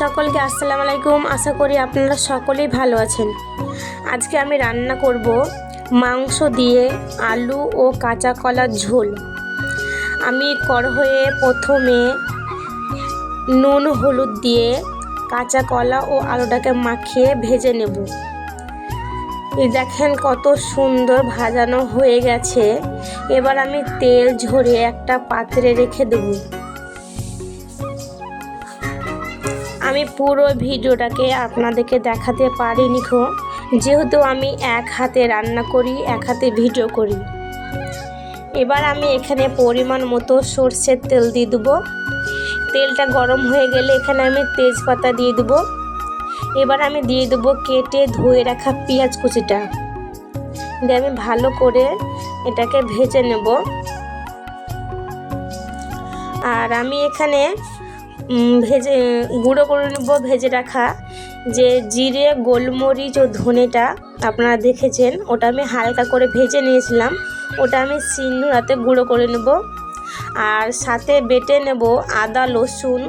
সকলকে আসসালামু আলাইকুম। আশা করি আপনারা সকলেই ভালো আছেন। আজকে আমি রান্না করব মাংস দিয়ে আলু ও কাঁচা কলার ঝোল। আমি কড়হয়ে প্রথমে নুন, হলুদ দিয়ে কাঁচা কলা ও আলুটাকে মাখিয়ে ভেজে নেব। দেখেন কত সুন্দর ভাজানো হয়ে গেছে। এবার আমি তেল ঝরিয়ে একটা পাত্রে রেখে দেবো। আমি পুরো ভিডিওটাকে আপনাদেরকে দেখাতে পারিনি খো যেহেতু আমি এক হাতে রান্না করি, এক হাতে ভিডিও করি। এবার আমি এখানে পরিমাণ মতো সর্ষের তেল দিয়ে দেবো। তেলটা গরম হয়ে গেলে এখানে আমি তেজপাতা দিয়ে দেবো। এবার আমি দিয়ে দেবো কেটে ধুয়ে রাখা পেঁয়াজ কুচিটা। দিয়ে আমি ভালো করে এটাকে ভেজে নেব। আর আমি এখানে ভেজে, গুঁড়ো করে নেব, ভেজে রাখা। যে জিরে, গোলমরিচ ও ধনেটা আপনারা দেখেছেন, ওটা আমি হালকা করে ভেজে নিয়েছিলাম। ওটা আমি সিন্দুরাতে গুঁড়ো করে নেব। আর সাথে বেটে নেব আদা, রসুন,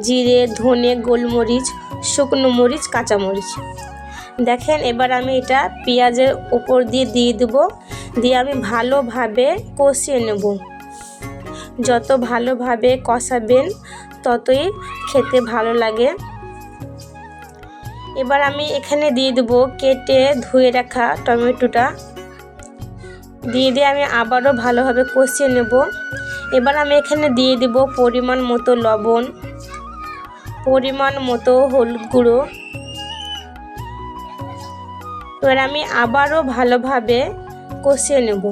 জিরে, ধনে, গোলমরিচ, শুকনো মরিচ কাঁচামরিচ দেখেন, এবার আমি এটা পেঁয়াজের উপর দিয়ে দিয়ে দেবো। দিয়ে আমি ভালোভাবে কষিয়ে নেব। যত ভালোভাবে কষাবেন ততই খেতে ভালো লাগে। এবার আমি এখানে দিয়ে দেবো কেটে ধুয়ে রাখা টমেটোটা। দিয়ে দিয়ে আমি আবারও ভালোভাবে কষিয়ে নেব। এবার আমি এখানে দিয়ে দেব পরিমাণ মতো লবণ, পরিমাণ মতো হলুদ গুঁড়ো। এবার আমি আবারও ভালোভাবে কষিয়ে নেব।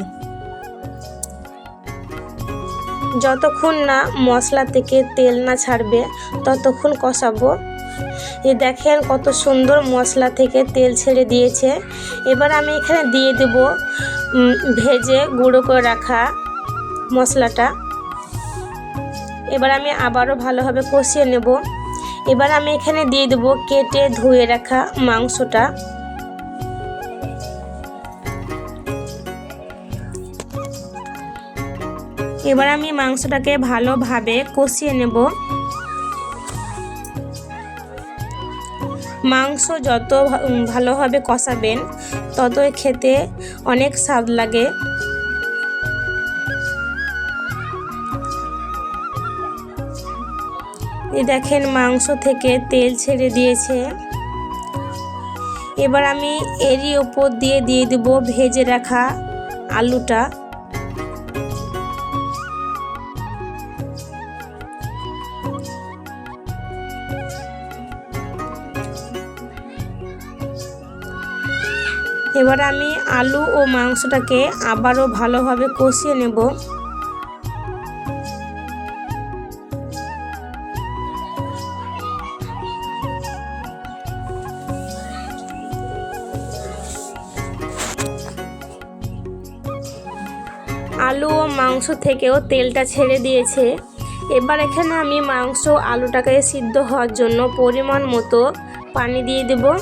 যতক্ষণ না মশলা থেকে তেল না ছাড়বে, ততক্ষণ কষাবো। এ দেখেন কত সুন্দর মশলা থেকে তেল ছেড়ে দিয়েছে। এবার আমি এখানে দিয়ে দেব ভেজে গুঁড়ো করে রাখা মশলাটা। এবার আমি আবারও ভালোভাবে কষিয়ে নেব। এবার আমি এখানে দিয়ে দেবো কেটে ধুয়ে রাখা মাংসটা। এবার আমি মাংসটাকে ভালোভাবে কষিয়ে নেব। মাংস যত ভালোভাবে কষাবেন, ততই খেতে অনেক স্বাদ লাগে। দেখেন মাংস থেকে তেল ছেড়ে দিয়েছে। এবার আমি এরই ওপর দিয়ে দিয়ে দেব ভেজে রাখা আলুটা। এবার আমি আলু ও মাংসটাকে আবারও ভালোভাবে কষিয়ে নেব। আলু ও মাংস থেকেও তেলটা ছেড়ে দিয়েছে। এবার এখানে আমি মাংস আলুটাকে সিদ্ধ হওয়ার জন্য পরিমাণ মতো পানি দিয়ে দেবো।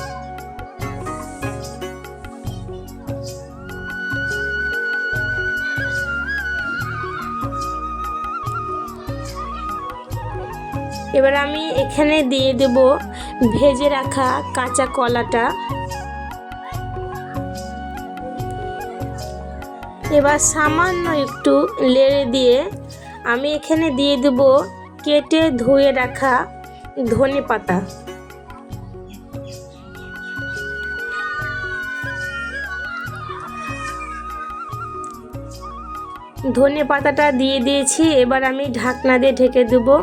এবার আমি এখানে দিয়ে দেব ভেজে রাখা কাঁচা কলাটা। এবার সামান্য একটু লেড়ে দিয়ে আমি এখানে দিয়ে দেব কেটে ধুয়ে রাখা ধনে পাতা। ধনে পাতাটা দিয়ে দিয়েছি, এবার আমি ঢাকনা দিয়ে ঢেকে দেবো।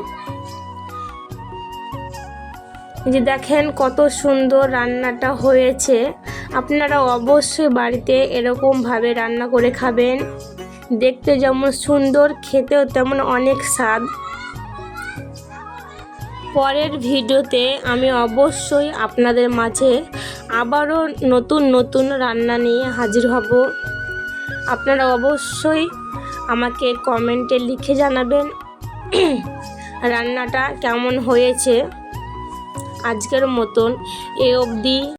যে দেখেন কত সুন্দর রান্নাটা হয়েছে। আপনারা অবশ্যই বাড়িতে এরকমভাবে রান্না করে খাবেন। দেখতে যেমন সুন্দর, খেতেও তেমন অনেক স্বাদ। পরের ভিডিওতে আমি অবশ্যই আপনাদের মাঝে আবারও নতুন নতুন রান্না নিয়ে হাজির হব। আপনারা অবশ্যই আমাকে কমেন্টে লিখে জানাবেন রান্নাটা কেমন হয়েছে। আজকের মতন এ অবধি।